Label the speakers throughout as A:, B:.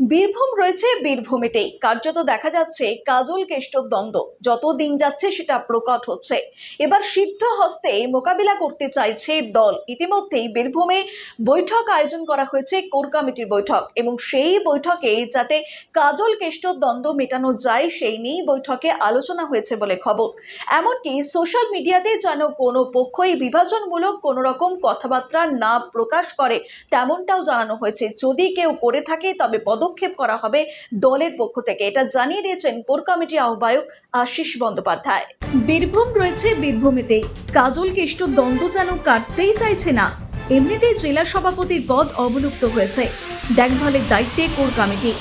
A: বীরভূম রয়েছে বীরভূমেতেই। কার্যত দেখা যাচ্ছে কাজল কেষ্টর দ্বন্দ্ব। যত দিন যাচ্ছে সেটা প্রকট হচ্ছে। এবার সিদ্ধ হস্তে মোকাবিলা করতে চাইছে দল। ইতিমধ্যেই বীরভূমে বৈঠক আয়োজন করা হয়েছে কোর কমিটির বৈঠক। এবং সেই বৈঠকে যাতে কাজল কেষ্টর দ্বন্দ্ব মেটানো যায়, সেই নিয়েই বৈঠকে আলোচনা হয়েছে বলে খবর। এমনকি সোশ্যাল মিডিয়াতে যেন কোনো পক্ষই বিভাজনমূলক কোনো রকম কথাবার্তা না প্রকাশ করে, তেমনটাও জানানো হয়েছে। যদি কেউ করে থাকে, তবে পদক্ষেপ করা হবে দলের পক্ষ থেকে। এটা জানিয়ে দিয়েছেন কোর কমিটি আহ্বায়ক আশিস বন্দ্যোপাধ্যায়। বীরভূম রয়েছে বীরভূমেতেই কাজল কেষ্ট দ্বন্দ্ব যেন কাটতেই চাইছে না, এমনিতেই জেলা সভাপতির পদ অবলুপ্ত হয়েছে। দেখভালের দায়িত্বে কোর কমিটি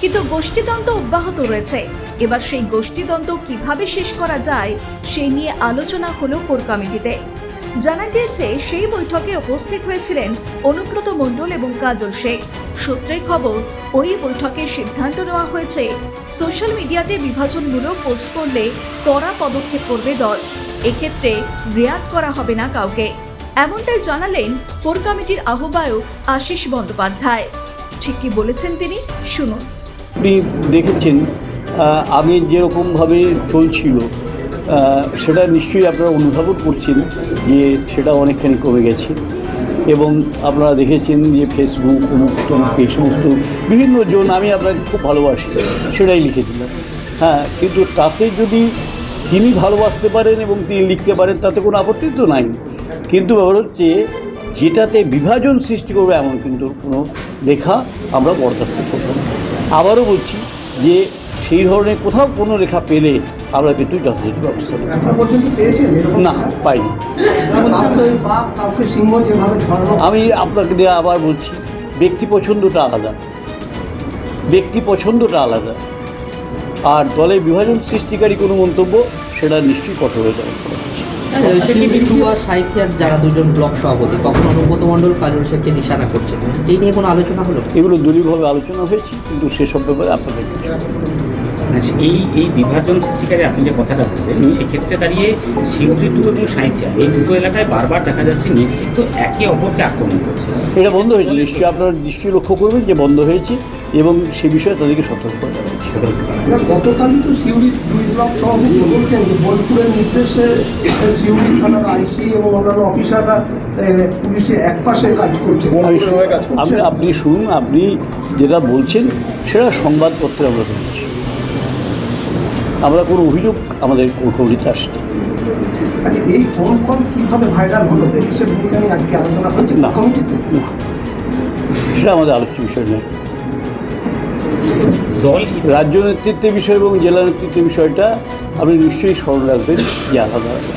A: কিন্তু গোষ্ঠীদ্বন্দ্ব অব্যাহত রয়েছে। এবার সেই গোষ্ঠীদ্বন্দ্ব কীভাবে শেষ করা যায় সেই নিয়ে আলোচনা হলো কোর কমিটিতে জানা গিয়েছে, সেই বৈঠকে উপস্থিত হয়েছিলেন অনুব্রত মণ্ডল এবং কাজল শেখ। সূত্রের খবর, ওই বৈঠকে সিদ্ধান্ত নেওয়া হয়েছে, সোশ্যাল মিডিয়াতে বিভাজনমূলক পোস্ট করলে কড়া পদক্ষেপ করবে দল। এক্ষেত্রে রেয়াত করা হবে না কাউকে। এমনটাই জানালেন কোর কমিটির আহ্বায়ক আশিস বন্দ্যোপাধ্যায়। ঠিক কি বলেছেন তিনি? শুনুন।
B: আপনি দেখেছেন আগে যেরকমভাবে চলছিল সেটা নিশ্চয়ই আপনারা অনুধাবন করছেন যে সেটা অনেকখানি কমে গেছে। এবং আপনারা দেখেছেন যে ফেসবুক অমুক্ত এই সমস্ত বিভিন্ন জন আমি আপনাকে খুব ভালোবাসি, সেটাই লিখেছিলাম হ্যাঁ কিন্তু তাতে যদি তিনি ভালোবাসতে পারেন এবং তিনি লিখতে পারেন, তাতে কোনো আপত্তি তো নাই। কিন্তু ব্যাপার হচ্ছে, যেটাতে বিভাজন সৃষ্টি করবে এমন কিন্তু কোনো লেখা আমরা বরদাস্ত করব না। আবারও বলছি যে সেই ধরনের কোথাও কোনো লেখা পেলে আমরা কিন্তু যথাযথ ব্যবস্থা না পাইনি। আমি আপনাকে দিয়ে আবার বলছি ব্যক্তি পছন্দটা আলাদা। ব্যক্তি পছন্দটা আলাদা। আর দলের বিভাজন সৃষ্টিকারী কোনো মন্তব্য সেটা নিশ্চয়ই কঠোর হয়ে যাবে।
C: যারা দুজন ব্লক সভাপতি তখন অনুব্রত মণ্ডল কাজল শেখকে নিশানা করছেন? এই নিয়ে কোনো আলোচনা হলো?
B: এগুলো দলীয়ভাবে আলোচনা হয়েছে কিন্তু সেসব ব্যাপারে আপনাদের
D: এই এই বিভাজন সৃষ্টিকারী আপনি যে কথাটা বললেন সেক্ষেত্রে দাঁড়িয়ে সিউড়ি টু এবং সাঁইথিয়া এই দুটো এলাকায় বারবার দেখা যাচ্ছে নেতৃত্ব একে অপরকে আক্রমণ করছে।
B: এটা বন্ধ হয়েছে। নিশ্চয়ই আপনারা নিশ্চয়ই লক্ষ্য করবেন যে বন্ধ হয়েছে এবং সে বিষয়ে তাদেরকে সতর্ক করা হয়েছে
E: গতকালই তো সিউড়ি দুই ব্লক সভাপতি বলছেন যে বোলপুরের নির্দেশে সিউড়ি থানার আইসি এবং অন্যান্য অফিসাররা পুলিশে এক পাশে কাজ করছে।
B: আপনি শুনুন আপনি যেটা বলছেন সেটা সংবাদপত্রে আমরা পেয়েছি আমরা কোনো অভিযোগ আমাদের কৌশলিতে আসেনি।
E: আচ্ছা, এই ফোন কল কীভাবে ভাইরাল হলো? পুলিশের ভূমিকা নিয়ে আজকে আলোচনা হচ্ছে?
B: না।
E: কমিটিতে?
B: না। সেটা আমাদের আলোচ্য বিষয় নয়।
D: দল?
B: রাজ্য নেতৃত্বের বিষয় এবং জেলা নেতৃত্বের বিষয়টা আপনি নিশ্চয়ই স্মরণ রাখবেন যে আলাদা। আলাদা।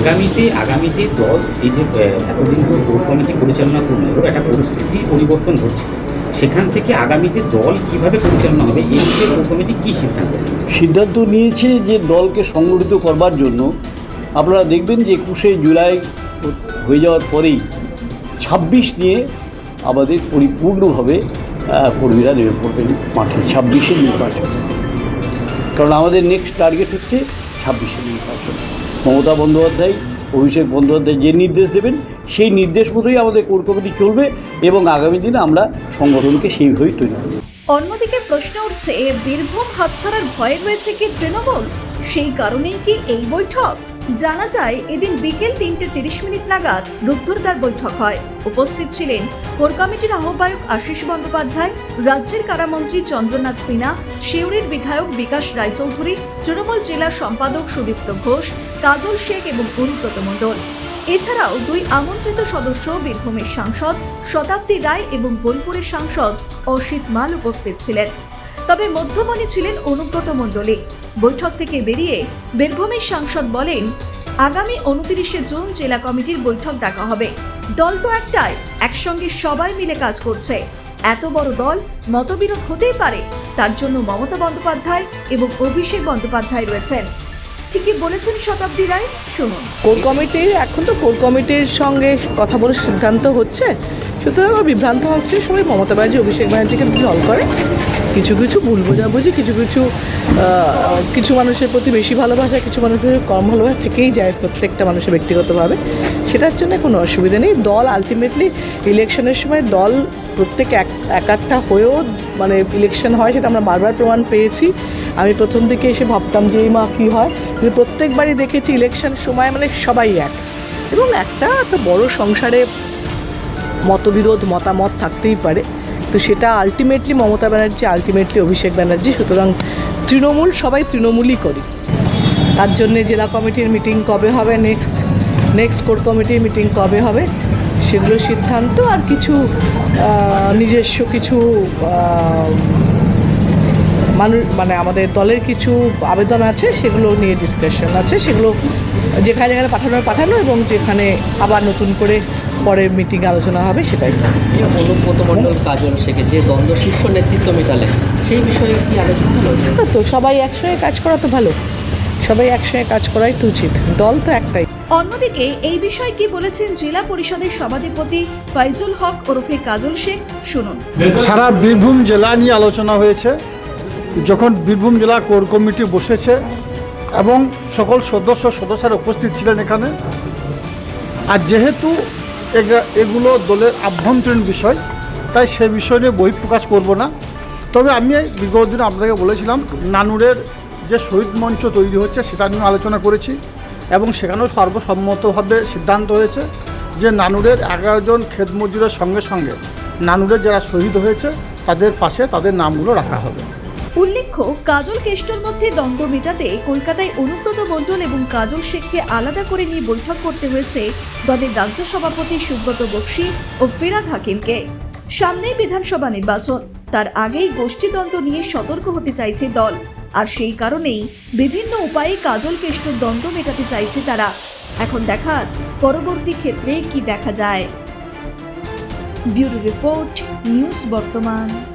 D: আগামীতে আগামীতে দল এই যে এতদিন ধরে কোর কমিটি পরিচালনা করলেও একটা পরিস্থিতি পরিবর্তন ঘটছে সেখান থেকে আগামীতে দল কীভাবে পরিচালনা হবে, এই বিষয়ে কমিটি কী সিদ্ধান্ত
B: সিদ্ধান্ত নিয়েছে যে দলকে সংগঠিত করবার জন্য আপনারা দেখবেন যে একুশে জুলাই হয়ে যাওয়ার পরেই ছাব্বিশ নিয়ে আমাদের পরিপূর্ণভাবে কর্মীরা নেমে পড়বেন মাঠে, ছাব্বিশে নির্বাচন। কারণ আমাদের নেক্সট টার্গেট হচ্ছে ছাব্বিশে নির্বাচন। মমতা বন্দ্যোপাধ্যায় অভিষেক বন্দ্যোপাধ্যায় যে নির্দেশ দেবেন, সেই নির্দেশ মতোই আমাদের কোর কমিটি চলবে এবং আগামী দিনে আমরা সংগঠনকে সেইভাবেই তৈরি করব।
A: অন্যদিকে প্রশ্ন উঠছে, বীরভূম হাতছাড়ার ভয় রয়েছে কি তৃণমূল? সেই কারণেই কি এই বৈঠক? জানা যায়, এদিন বিকেল তিনটে তিরিশ মিনিট নাগাদ রুদ্ধরদার বৈঠক হয়। উপস্থিত ছিলেন কোর কমিটির আহ্বায়ক আশিস বন্দ্যোপাধ্যায়, রাজ্যের কারামন্ত্রী চন্দ্রনাথ সিনহা শিউরির বিধায়ক বিকাশ রায়চৌধুরী, তৃণমূল জেলা সম্পাদক সুদীপ্ত ঘোষ, কাজল শেখ এবং অনুব্রত মণ্ডল। এছাড়াও দুই আমন্ত্রিত সদস্য বীরভূমের সাংসদ শতাব্দী রায় এবং বোলপুরের সাংসদ অসিত মাল উপস্থিত ছিলেন। তবে মধ্যমণি ছিলেন অনুব্রত মণ্ডলী বৈঠক থেকে বেরিয়ে বীরভূমের সাংসদ বলেন, আগামী উনতিরিশে জুন জেলা কমিটির বৈঠক ডাকা হবে। দল তো একটাই, একসঙ্গে সবাই মিলে কাজ করছে। এত বড় দল মতবিরোধ হতেই পারে, তার জন্য মমতা বন্দ্যোপাধ্যায় এবং অভিষেক বন্দ্যোপাধ্যায় রয়েছেন। ঠিকই বলেছেন শতাব্দী রায়, শুনুন।
F: কোর কমিটির এখন তো কোর কমিটির সঙ্গে কথা বলে সিদ্ধান্ত হচ্ছে। সুতরাং বিভ্রান্ত হচ্ছে সবাই মমতা ব্যানার্জি, অভিষেক ব্যানার্জিকে দল করে। কিছু কিছু ভুল বোঝাবুঝি, কিছু কিছু কিছু মানুষের প্রতি বেশি ভালোবাসা, কিছু মানুষের কম ভালোবাসা থেকেই যায় প্রত্যেকটা মানুষের ব্যক্তিগতভাবে। সেটার জন্য কোনো অসুবিধা নেই। দল আলটিমেটলি ইলেকশনের সময় দল প্রত্যেক এক, একাত্তা হয়েও মানে ইলেকশন হয় সেটা আমরা বারবার প্রমাণ পেয়েছি। আমি প্রথম দিকে এসে ভাবতাম যে এই মা কী হয়? কিন্তু প্রত্যেকবারই দেখেছি ইলেকশন সময় মানে সবাই এক। এবং একটা এত বড় সংসারে মতবিরোধ, মতামত থাকতেই পারে। তো সেটা আলটিমেটলি মমতা ব্যানার্জি আলটিমেটলি অভিষেক ব্যানার্জি, সুতরাং তৃণমূল সবাই তৃণমূলই করি। তার জন্যে জেলা কমিটির মিটিং কবে হবে নেক্সট নেক্সট কোর কমিটির মিটিং কবে হবে, সেগুলো সিদ্ধান্ত আর কিছু নিজস্ব কিছু মানুষ মানে আমাদের দলের কিছু আবেদন আছে, সেগুলো নিয়ে ডিসকাশন আছে, সেগুলো যেখানে যেখানে পাঠানো পাঠানো এবং যেখানে আবার নতুন করে পরে মিটিং আলোচনা হবে সেটাই।
C: যে অনুব্রত কাজল শেখে যে দ্বন্দ্ব শীর্ষ নেতৃত্ব মেটালেন সেই বিষয়ে কি আলোচনা হলো?
F: তো সবাই একসঙ্গে কাজ করা তো ভালো। সবাই একসঙ্গে কাজ করাই তো উচিত। দল তো একটাই।
A: অন্যদিকে এই বিষয়ে কি বলেছেন জেলা পরিষদের সভাধিপতি ফাইজুল হক ওরফে কাজল শেখ? শুনুন।
G: সারা বীরভূম জেলা নিয়ে আলোচনা হয়েছে। যখন বীরভূম জেলা কোর কমিটি বসেছে এবং সকল সদস্য সদস্যরা উপস্থিত ছিলেন এখানে আর যেহেতু এগুলো দলের আভ্যন্তরীণ বিষয়, তাই সে বিষয় নিয়ে বহিঃপ্রকাশ করব না। তবে আমি বিগত দিনে আপনাদেরকে বলেছিলাম, নানুরের যে শহীদ মঞ্চ তৈরি হচ্ছে সেটা নিয়ে আলোচনা করেছি এবং সেখানেও সর্বসম্মতভাবে সিদ্ধান্ত হয়েছে যে নানুরের এগারো জন খেত মজুরের সঙ্গে সঙ্গে নানুরের যারা শহীদ হয়েছে, তাদের পাশে তাদের নামগুলো রাখা হবে।
A: উল্লেখ্য, কাজল কেষ্টর মধ্যে দ্বন্দ্ব মেটাতে কলকাতায় অনুব্রত মণ্ডল এবং কাজল শেখকে আলাদা করে নিয়ে বৈঠক করতে হয়েছে দলের রাজ্য সভাপতি সুব্রত বক্সি ও ফিরাদ হাকিমকে। সামনেই বিধানসভা নির্বাচন, তার আগেই গোষ্ঠীদ্বন্দ্ব নিয়ে সতর্ক হতে চাইছে দল। আর সেই কারণেই বিভিন্ন উপায়ে কাজল কেষ্টর দ্বন্দ্ব মেটাতে চাইছে তারা। এখন দেখার পরবর্তী ক্ষেত্রে কি দেখা যায়। ব্যুরো রিপোর্ট, নিউজ বর্তমান।